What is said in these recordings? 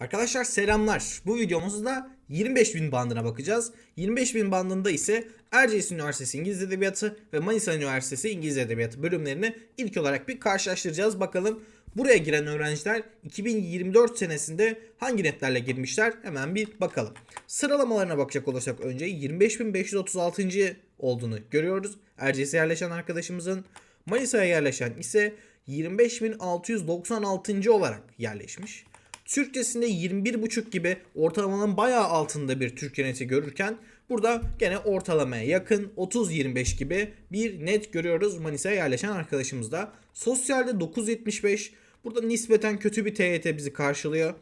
Arkadaşlar selamlar. Bu videomuzda 25.000 bandına bakacağız. 25.000 bandında ise Erciyes Üniversitesi İngiliz Edebiyatı ve Manisa Üniversitesi İngiliz Edebiyatı bölümlerini ilk olarak bir karşılaştıracağız. Bakalım buraya giren öğrenciler 2024 senesinde hangi netlerle girmişler? Hemen bir bakalım. Sıralamalarına bakacak olursak önce 25.536. olduğunu görüyoruz. Erciyes'e yerleşen arkadaşımızın Manisa'ya yerleşen ise 25.696. olarak yerleşmiş. Türkçesinde 21.5 gibi ortalamanın bayağı altında bir Türkçe neti görürken burada gene ortalamaya yakın 30-25 gibi bir net görüyoruz Manisa'ya yerleşen arkadaşımızda. Sosyalde 9.75 burada nispeten kötü bir TYT bizi karşılıyor.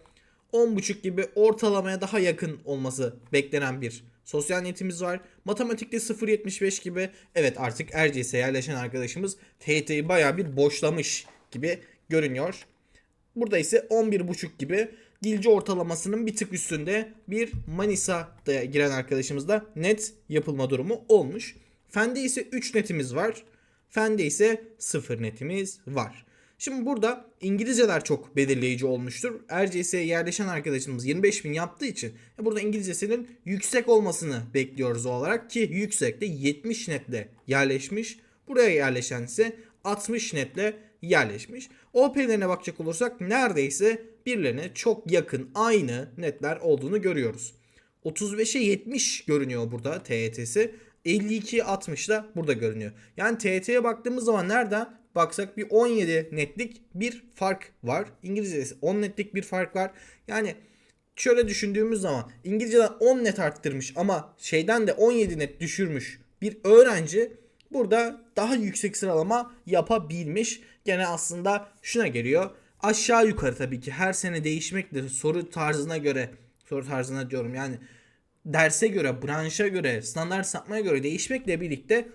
10.5 gibi ortalamaya daha yakın olması beklenen bir sosyal netimiz var. Matematikte 0.75 gibi evet artık Erciyes'e yerleşen arkadaşımız TYT'yi bayağı bir boşlamış gibi görünüyor. Burada ise 11.5 gibi dilci ortalamasının bir tık üstünde bir Manisa'da giren arkadaşımızda net yapılma durumu olmuş. Fende ise 3 netimiz var. Fende ise 0 netimiz var. Şimdi burada İngilizceler çok belirleyici olmuştur. Erciyes'e yerleşen arkadaşımız 25 bin yaptığı için e, burada İngilizcesinin yüksek olmasını bekliyoruz olarak ki yüksekte 70 netle yerleşmiş. Buraya yerleşen ise 60 netle yerleşmiş. OP'lerine bakacak olursak neredeyse birbirlerine çok yakın aynı netler olduğunu görüyoruz. 35'e 70 görünüyor burada TET'si. 52 60 da burada görünüyor. Yani TET'ye baktığımız zaman nereden baksak bir 17 netlik bir fark var. İngilizce'de 10 netlik bir fark var. Yani şöyle düşündüğümüz zaman İngilizceden 10 net arttırmış ama şeyden de 17 net düşürmüş bir öğrenci burada daha yüksek sıralama yapabilmiş. Gene aslında şuna geliyor. Aşağı yukarı tabii ki her sene değişmektir. Soru tarzına göre, soru tarzına diyorum yani derse göre, branşa göre, standart sapmaya göre değişmekle birlikte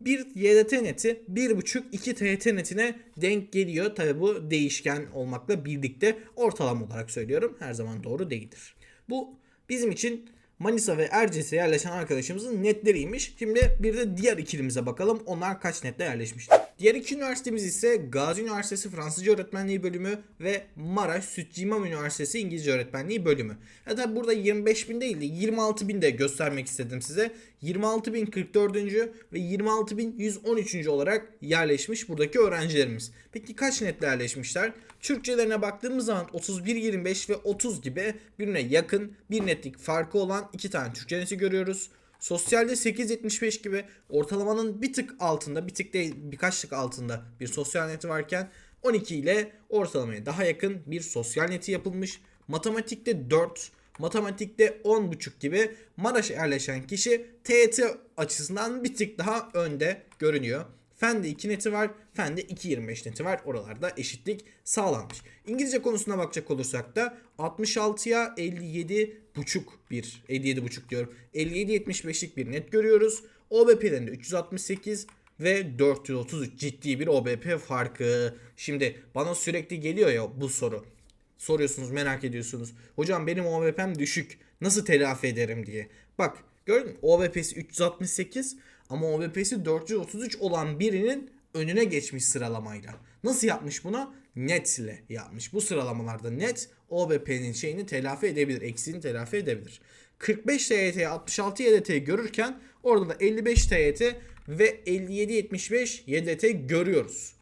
bir YDT neti 1.5-2 TYT netine denk geliyor. Tabi bu değişken olmakla birlikte ortalama olarak söylüyorum. Her zaman doğru değildir. Bu bizim için Manisa ve Erciyes'e yerleşen arkadaşımızın netleriymiş. Şimdi bir de diğer ikilimize bakalım. Onlar kaç netle yerleşmiş. Diğer iki üniversitemiz ise Gazi Üniversitesi Fransızca Öğretmenliği bölümü ve Maraş Sütçü Üniversitesi İngilizce Öğretmenliği bölümü. Ya tabi burada 25 bin değil de 26 bin de göstermek istedim size. 26.044. ve 26.113. olarak yerleşmiş buradaki öğrencilerimiz. Peki kaç netle yerleşmişler? Türkçelerine baktığımız zaman 31, 25 ve 30 gibi birbirine yakın bir netlik farkı olan iki tane Türkçe neti görüyoruz. Sosyalde 8.75 gibi ortalamanın bir tık altında, bir tık değil birkaç tık altında bir sosyal neti varken 12 ile ortalamaya daha yakın bir sosyal neti yapılmış. Matematikte 4, matematikte 10.5 gibi Maraş'a yerleşen kişi TET açısından bir tık daha önde görünüyor. Fende 2 neti var. Fende 2.25 neti var. Oralarda eşitlik sağlanmış. İngilizce konusuna bakacak olursak da 66'ya 57 buçuk bir 57 buçuk diyorum. 57-75'lik bir net görüyoruz. OBP'lerinde 368 ve 433 ciddi bir OBP farkı. Şimdi bana sürekli geliyor ya bu soru. Soruyorsunuz merak ediyorsunuz. Hocam benim OBP'm düşük. Nasıl telafi ederim diye. Bak gördün mü? OBP'si 368 ama OBP'si 433 olan birinin önüne geçmiş sıralamayla. Nasıl yapmış bunu? Net ile yapmış. Bu sıralamalarda net OBP'nin şeyini telafi edebilir. Eksiğini telafi edebilir. 45 TYT, 66 YDT görürken orada da 55 TYT ve 57-75 YDT görüyoruz.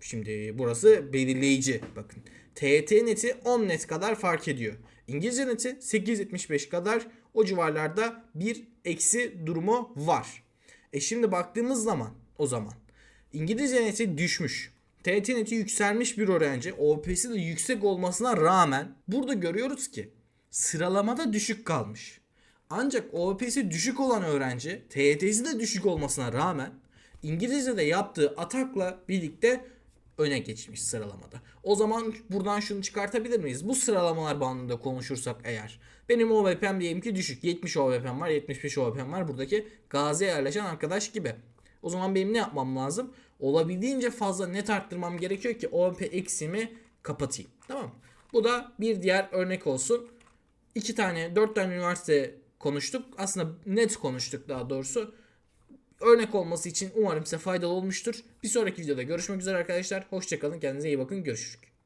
Şimdi burası belirleyici. Bakın TYT neti 10 net kadar fark ediyor. İngilizce neti 8.75 kadar o civarlarda bir eksi durumu var. E şimdi baktığımız zaman o zaman İngilizce neti düşmüş. TYT neti yükselmiş bir öğrenci. OP'si de yüksek olmasına rağmen burada görüyoruz ki sıralamada düşük kalmış. Ancak OP'si düşük olan öğrenci TYT'si de düşük olmasına rağmen İngilizce'de yaptığı atakla birlikte öne geçmiş sıralamada. O zaman buradan şunu çıkartabilir miyiz? Bu sıralamalar bandında konuşursak eğer. Benim OVP'm diyelim ki düşük. 70 OVP'm var, 75 OVP'm var. Buradaki Gazi'ye yerleşen arkadaş gibi. O zaman benim ne yapmam lazım? Olabildiğince fazla net arttırmam gerekiyor ki OVP eksimi kapatayım. Tamam mı? Bu da bir diğer örnek olsun. İki tane, dört tane üniversite konuştuk. Aslında net konuştuk daha doğrusu örnek olması için umarım size faydalı olmuştur. Bir sonraki videoda görüşmek üzere arkadaşlar. Hoşçakalın. Kendinize iyi bakın. Görüşürüz.